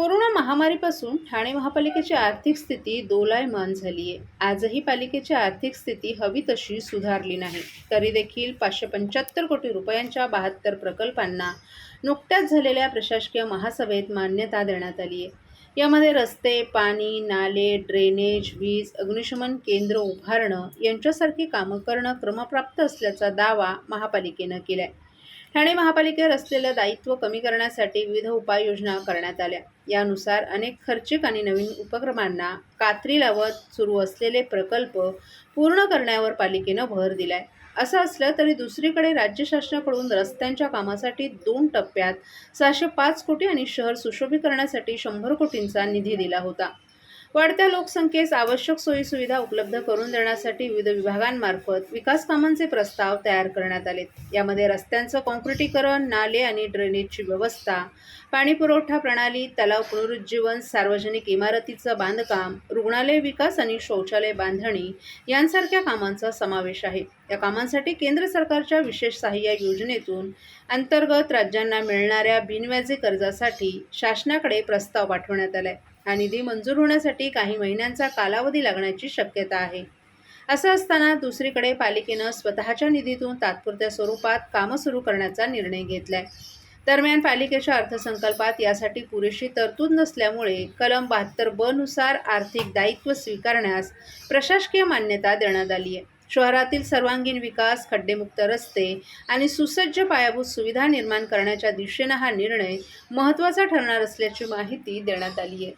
Corona महामारीपासून Thane महापालिकेची आर्थिक स्थिती दोलायमान झाली आहे आजही पालिकेची आर्थिक स्थिती हवी तशी सुधारली नाही. तरी देखील पाचशे पंच्याहत्तर कोटी रुपयांच्या बहात्तर प्रकल्पांना नुकत्याच झालेल्या प्रशासकीय महासभेत मान्यता देण्यात आली आहे यामध्ये रस्ते पाणी नाले ड्रेनेज वीज अग्निशमन केंद्र उभारणं यांच्यासारखी कामं करणं क्रमप्राप्त असल्याचा दावा महापालिकेनं केला आहे ठाणे महापालिकेवर असलेलं दायित्व कमी करण्यासाठी विविध उपाययोजना करण्यात आल्या. यानुसार अनेक खर्चिक आणि नवीन उपक्रमांना कात्री लावत सुरू असलेले प्रकल्प पूर्ण करण्यावर पालिकेनं भर दिलाय. असं असलं तरी दुसरीकडे राज्य शासनाकडून रस्त्यांच्या कामासाठी दोन टप्प्यात सहाशे पाच कोटी आणि शहर सुशोभीकरणासाठी शंभर कोटींचा निधी दिला होता. वाढत्या लोकसंख्येस आवश्यक सोयीसुविधा उपलब्ध करून देण्यासाठी विविध विभागांमार्फत विकास कामांचे प्रस्ताव तयार करण्यात आले यामध्ये रस्त्यांचं कॉन्क्रिटीकरण नाले आणि ड्रेनेजची व्यवस्था पाणीपुरवठा प्रणाली तलाव पुनरुज्जीवन सार्वजनिक इमारतीचं बांधकाम रुग्णालय विकास आणि शौचालय बांधणी यांसारख्या कामांचा समावेश आहे. या कामांसाठी केंद्र सरकारच्या विशेष सहाय्य योजनेतून अंतर्गत राज्यांना मिळणाऱ्या बिनव्याजी कर्जासाठी शासनाकडे प्रस्ताव पाठवण्यात आलाय. हा निधी मंजूर होण्यासाठी काही महिन्यांचा कालावधी लागण्याची शक्यता आहे. असं असताना दुसरीकडे पालिकेनं स्वतःच्या निधीतून तात्पुरत्या स्वरूपात कामं सुरू करण्याचा निर्णय घेतलाय. दरम्यान पालिकेच्या अर्थसंकल्पात यासाठी पुरेशी तरतूद नसल्यामुळे कलम बहात्तर ब नुसार आर्थिक दायित्व स्वीकारण्यास प्रशासकीय मान्यता देण्यात आली आहे. शहरातील सर्वांगीण विकास खड्डेमुक्त रस्ते आणि सुसज्ज पायाभूत सुविधा निर्माण करण्याच्या दिशेनं हा निर्णय महत्त्वाचा ठरणार असल्याची माहिती देण्यात आली आहे.